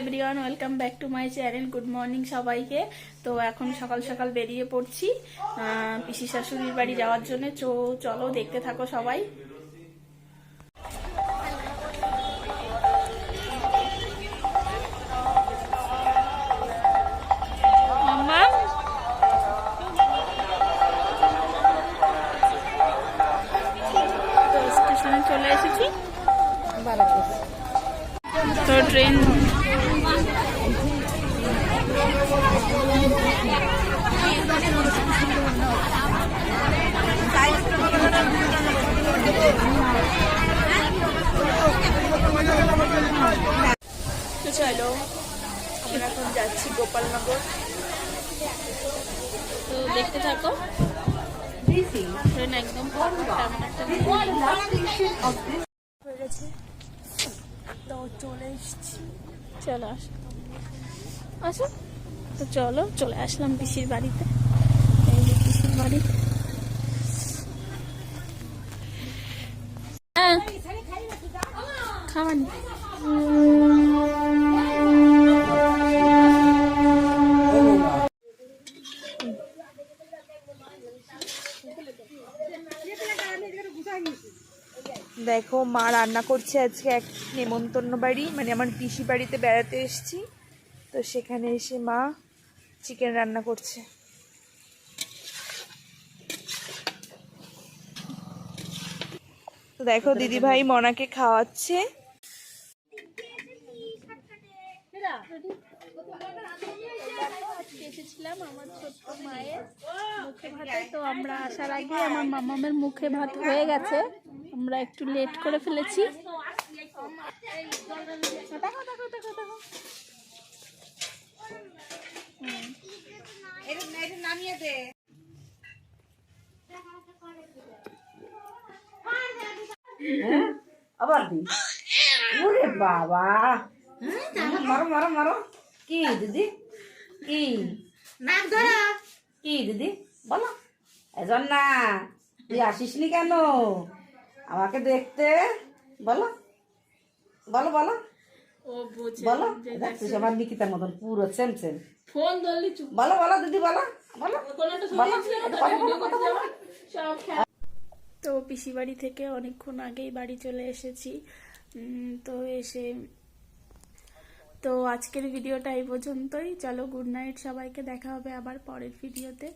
Everyone welcome back to my channel good morning সবাইকে। তো এখন সকাল সকাল বেরিয়ে পড়ছি। পিসি শাশুড়ির বাড়ি যাওয়ার জন্য। চলো দেখতে থাকো সবাই। চলে এসেছি। তো ট্রেন তো চলো, আমরা এখন যাচ্ছি গোপালনগর। তো দেখতে থাকো। ট্রেন একদম। হয়ে গেছে। তো চলে এসেছি। চলো, আসো। আসো। তো চলো, চলে আসলাম পিসির বাড়িতে। পিসির বাড়ি। হ্যাঁ খাওয়ানি দেখো, মা রান্না করছে আজকে এক নেমন্তন্ন বাড়ি মানে আমার পিসি বাড়িতে বেড়াতে এসেছি। তো সেখানে এসে মা চিকেন রান্না করছে। তো দেখো দিদি ভাই মনাকে খাওয়াচ্ছে। এসেছিলাম আমার ছোট্ট মায়ের মুখে ভাতে। তো আমরা আসার আগে আমার মামামের মুখে ভাত হয়ে গেছে। আমরা একটু লেট করে ফেলেছি। দেখো দেখো দেখো দেখো। আবার দি। ওরে বাবা। মারো মারো মারো। কি দিদি? কি? কি দিদি? বলো। এজন না তুই আসিসনি কেন? আমাকে দেখতে। বলো। বলো বলো। বলো দেখছিস আমার নিকিতার মতন পুরো সেম সেম ফোন ধরলি বলো বলো দিদি বলো বলো। কোনোটা বলো সরিয়েছিল না, কথা বলো, ভিডিও কথা করতে বলো। আমার সব খেলা। তো পিসি বাড়ি থেকে অনেকক্ষণ আগেই বাড়ি চলে এসেছি। উম, তো এসে তো আজকের ভিডিওটা এই পর্যন্তই। চলো গুড নাইট সবাইকে দেখা হবে আবার পরের ভিডিওতে